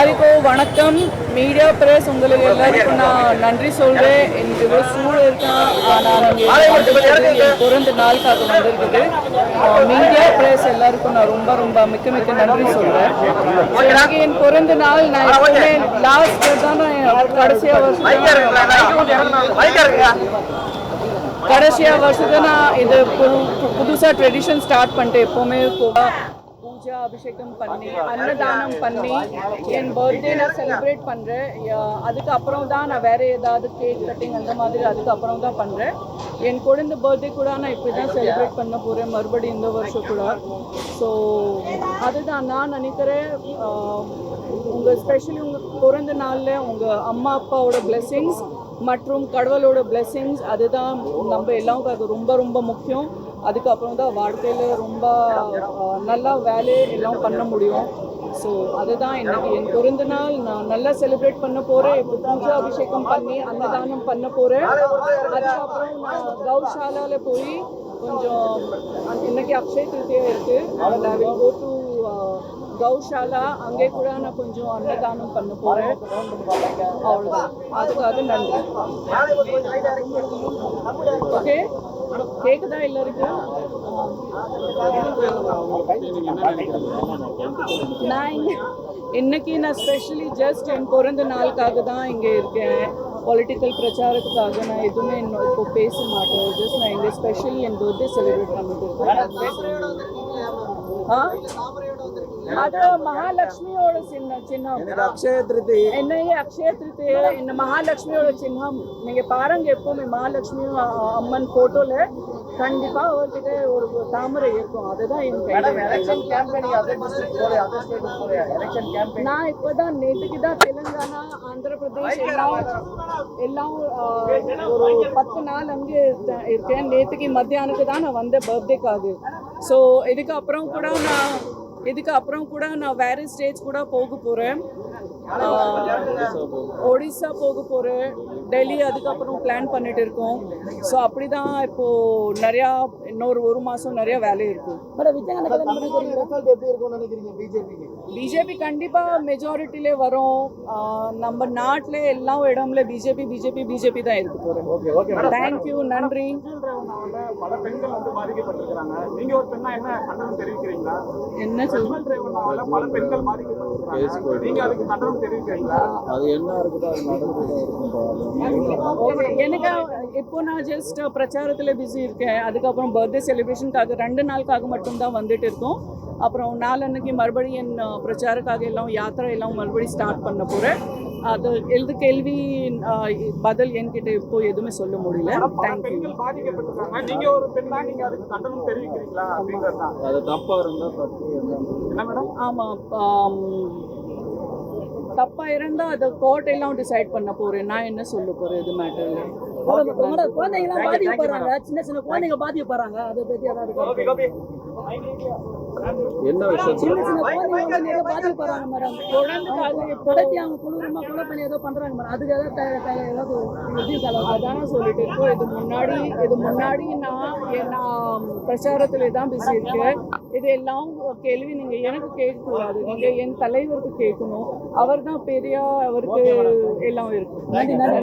எல்லாருக்கும் வணக்கம். Media press உங்களுக்கு எல்லாருக்கும் நான் நன்றி சொல்றேன். எனக்கு இவ்வளோ சூழல் இருக்கேன் நான் பிறந்த நாளுக்காக வந்திருக்குது மீடியா பிரஸ் எல்லாருக்கும் நான் ரொம்ப ரொம்ப மிக்க மிக்க நன்றி சொல்றேன். எனக்கு என் பிறந்த நாள் நான் எப்பவுமே லாஸ்ட் தான் நான் கடைசியாக வருஷம் கடைசியா வருஷத்தை நான் இது புது புதுசாக ட்ரெடிஷன் ஸ்டார்ட் பண்ணிட்டேன் எப்போவுமே பூ- பூஜா அபிஷேகம் பண்ணி அன்னதானம் பண்ணி என் பர்த்டே நான் செலிப்ரேட் பண்ணுறேன் அதுக்கப்புறம் தான் நான் வேற ஏதாவது கேக் கட்டிங் அந்த மாதிரி அதுக்கப்புறம் தான் பண்ணுறேன் என் குழந்தை பர்த்டே கூட நான் இப்படி தான் செலிப்ரேட் பண்ண போகிறேன் மறுபடியும் இந்த வருஷம் கூட. ஸோ அதுதான் நான் நினைக்கிறேன் உங்கள் ஸ்பெஷலி உங்கள் பிறந்த நாளில் உங்கள் அம்மா அப்பாவோட blessings மற்றும் கடவுளோட blessings அதுதான் நம்ம எல்லாருக்கும் அது ரொம்ப ரொம்ப முக்கியம். அதுக்கப்புறம் தான் வாழ்க்கையில் ரொம்ப நல்லா வேலை எல்லாம் பண்ண முடியும். ஸோ அதுதான் எனக்கு என் பிறந்த நாள். நான் நல்லா செலிப்ரேட் பண்ண போகிறேன் இப்போ பூஜா அபிஷேகம் பண்ணி அன்னதானம் பண்ண போகிறேன் அதுக்கப்புறம் நான் கௌஷாலாவில் போய் கொஞ்சம் இன்னைக்கு அக்ஷய திருத்தியா இருக்கு. I will go to Gaushala. அங்கே கூட நான் கொஞ்சம் அன்னதானம் பண்ண போகிறேன் அவ்வளோதான் அதுக்காக நன்றி. ஓகே கேக்குதா எல்லாருக்கும்? நான் இன்னைக்கு நான் ஸ்பெஷலி ஜஸ்ட் என் பிறந்த நாளுக்காக தான் இங்கே இருக்கேன். பொலிட்டிக்கல் பிரச்சாரத்துக்காக நான் எதுவுமே இன்னும் இப்போ பேச மாட்டேன். ஜஸ்ட் நான் இங்கே ஸ்பெஷலி என் பர்த்டே செலிப்ரேட் பண்ணிட்டு இருக்கேன் ஆ? அது மகாலட்சுமியோட சின்ன சின்னம். அக்ஷய திருதி என்னையே அக்ஷய திருத்திய இந்த மகாலட்சுமியோட சின்னம். நீங்க பாருங்க எப்பவுமே மகாலட்சுமி அம்மன் போட்டோல கண்டிப்பா அவர்கிட்ட ஒரு தாமரை இருக்கும். அதுதான் என் கையில. எலெக்ஷன் கேம்பெயின் அதர் டிஸ்ட்ரிக்ட் போல அதர் ஸ்டேட் போல எலெக்ஷன் கேம்பெயின் நான் இப்பதான் நேற்றுக்கு தான் தெலுங்கானா ஆந்திர பிரதேஷ் எல்லாம் எல்லாம் ஒரு பத்து நாள் அங்கே இருக்கேன். நேற்றுக்கு மத்தியானத்துக்கு தான் நான் வந்தேன் பர்த்டேக்காக ஸோ இதுக்கு அப்புறம் கூட நான் இதுக்கு அப்புறம் கூட நான் வேற ஸ்டேட்ஸ் கூட போக போகிறேன் ஒடிசா போக போகிறேன் டெல்லி அதுக்கப்புறம் பிளான் பண்ணிட்டு இருக்கோம் ஸோ அப்படி தான் இப்போது நிறையா இன்னொரு ஒரு மாதம் நிறையா வேலை இருக்கும் பிஜேபி கண்டிப்பாக மெஜாரிட்டிலே வரும். ஆஹ் நம்ம நாட்டில் எல்லா இடம்ல பிஜேபி பிஜேபி பிஜேபி தான் இருக்க போகிறோம் தேங்க்யூ நன்றி. பல பெண்கள் வந்து பாதிக்கப்பட்டிருக்கிறாங்க. நீங்க ஒரு பெண்ணா என்ன கண்டனம் தெரிவிக்கிறீங்களா? என்ன சொல் விமல் டிரைவர்னால பல பெண்கள் பாதிக்கப்பட்டிருக்கிறாங்க. நீங்க அதுக்கு கண்டனம் தெரிவிக்கிறீங்களா அது என்ன இருக்குதோ அது நடந்துட்டு Okay, எனக்கு இப்போ நான் ஜஸ்ட் பிரச்சாரத்தில் பிஸி இருக்கேன். அதுக்கப்புறம் பர்த்டே செலிப்ரேஷனுக்காக ரெண்டு நாளுக்காக மட்டும்தான் வந்துட்டு இருக்கோம். அப்புறம் நாளன்னைக்கு மறுபடியும் என் பிரச்சாரக்காக எல்லாம் யாத்திரை எல்லாம் மறுபடியும் ஸ்டார்ட் பண்ண போகிறேன் அது எழுது கேள்வி பதில் என்கிட்ட இப்போ எதுவுமே சொல்ல முடியல. அது தப்பா இருந்தா ஆமாம் தப்பாக இருந்தால் அதை கோர்ட் எல்லாம் டிசைட் பண்ண போகிறேன் நான் என்ன சொல்ல போகிறேன் இது மேட்டரில் குழந்தைங்கலாம் பாதிக்கப்படுறாங்க. சின்ன சின்ன குழந்தைங்க பாதிக்கப்படுறாங்க. அதை என்ன விஷயம் சின்ன சின்ன குழந்தைங்க வந்து நிறைய பாதிக்கப்படுறாங்க மேடம் குழந்தை அவங்க குளிரமா கொலை பண்ணி ஏதோ பண்றாங்க மேடம் அதுக்கு ஏதாவது ஏதாவது அதானே சொல்லிட்டு இருக்கோம். இது முன்னாடி இது முன்னாடி நான் நான் பிரச்சாரத்தில் தான் பிஸி இருக்கேன். இது எல்லாம் கேள்வி நீங்கள் எனக்கு கேட்கக்கூடாது நீங்கள் என் தலைவருக்கு கேட்கணும். அவர் தான் பெரிய அவருக்கு எல்லாம் இருக்கு